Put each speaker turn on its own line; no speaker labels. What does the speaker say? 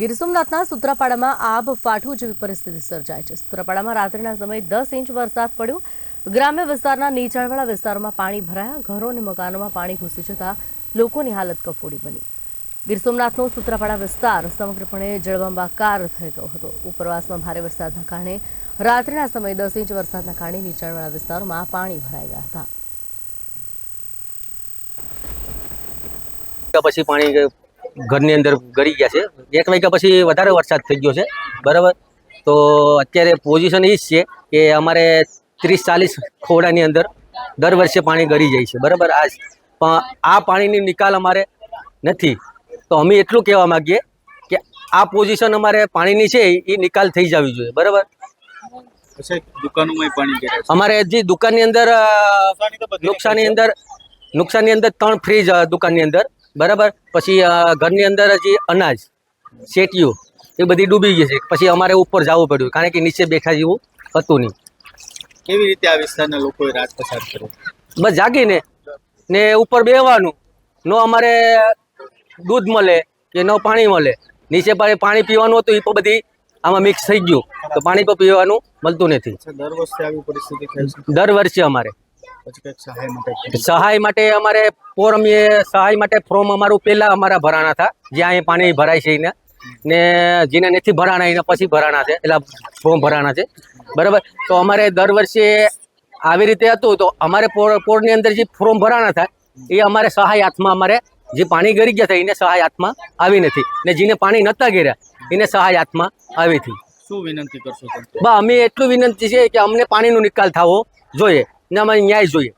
ગીર સોમનાથના સુત્રાપાડામાં આબ ફાટવું જેવી પરિસ્થિતિ સર્જાય છે. સુત્રાપાડામાં રાત્રિના સમયે દસ ઇંચ વરસાદ પડ્યો. ગ્રામ્ય વિસ્તારના નીચાણવાળા વિસ્તારોમાં પાણી ભરાયા. ઘરો અને મકાનોમાં પાણી ઘૂસી જતા લોકોની હાલત કફોડી બની. ગીર સોમનાથનો સુત્રાપાડા વિસ્તાર સમગ્રપણે જળબંબાકાર થઈ ગયો હતો. ઉપરવાસમાં ભારે વરસાદના કારણે રાત્રિના સમયે દસ ઇંચ વરસાદના કારણે નીચાણવાળા વિસ્તારોમાં પાણી ભરાઈ ગયા હતા.
પછી પાણી ઘરની અંદર ગળી ગયા છે. એક વાગ્યા પછી વધારે વરસાદ થઈ ગયો છે. બરાબર? તો અત્યારે પોઝિશન એ જ છે કે અમારે ત્રીસ ચાલીસ ખોડાની અંદર દર વર્ષે પાણી ગળી જાય છે. બરાબર? આ પણ આ પાણીની નિકાલ અમારે નથી. તો અમે એટલું કહેવા માગીએ કે આ પોઝિશન અમારે પાણીની છે એ નિકાલ થઈ જવી જોઈએ. બરાબર?
દુકાનોમાં પાણી
અમારે જે દુકાનની અંદર નુકસાનની અંદર નુકસાનની અંદર ત્રણ ફ્રીજ દુકાનની અંદર બરાબર? પછી ઘરની અંદર જે અનાજ શેટીઓ એ બધી ડૂબી ગઈ છે. પછી અમારે ઉપર જવું પડ્યું કારણ કે નીચે બેઠા જેવું હતું નહીં.
કેવી રીતે આ વિસ્તારના લોકોએ રાત પસાર કર્યો?
બસ જાગીને ને ઉપર બેહવાનું. નો અમારે દૂધ મળે કે ન પાણી મળે. નીચે પાણી પાણી પીવાનું હતું એ પણ બધી આમાં મિક્સ થઈ ગયું. તો પાણી પણ પીવાનું મળતું નથી.
દર વર્ષે આવી પરિસ્થિતિ
દર વર્ષે અમારે.
પછી કંઈક સહાય માટે
સહાય માટે અમારે ફોર્મ એ સહાય માટે ફોર્મ અમારું પહેલા અમારા ભરાણા હતા. જ્યાં અહીં પાણી ભરાય છે એને. ને જેને નથી ભરાણા એના પછી ભરાણા છે. એટલે ફોર્મ ભરાણા છે. બરાબર? તો અમારે દર વર્ષે આવી રીતે હતું. તો અમારે પોર પોરની અંદર જે ફોર્મ ભરાણા થાય એ અમારે સહાય હાથમાં અમારે જે પાણી ગરી ગયા હતા એને સહાય હાથમાં આવી નથી. ને જેને પાણી નહોતા ગેર્યા એને સહાય હાથમાં આવી હતી.
શું વિનંતી કરશો
બા અમે એટલું વિનંતી છે કે અમને પાણીનો નિકાલ થવો જોઈએ. ને અમારે ન્યાય જોઈએ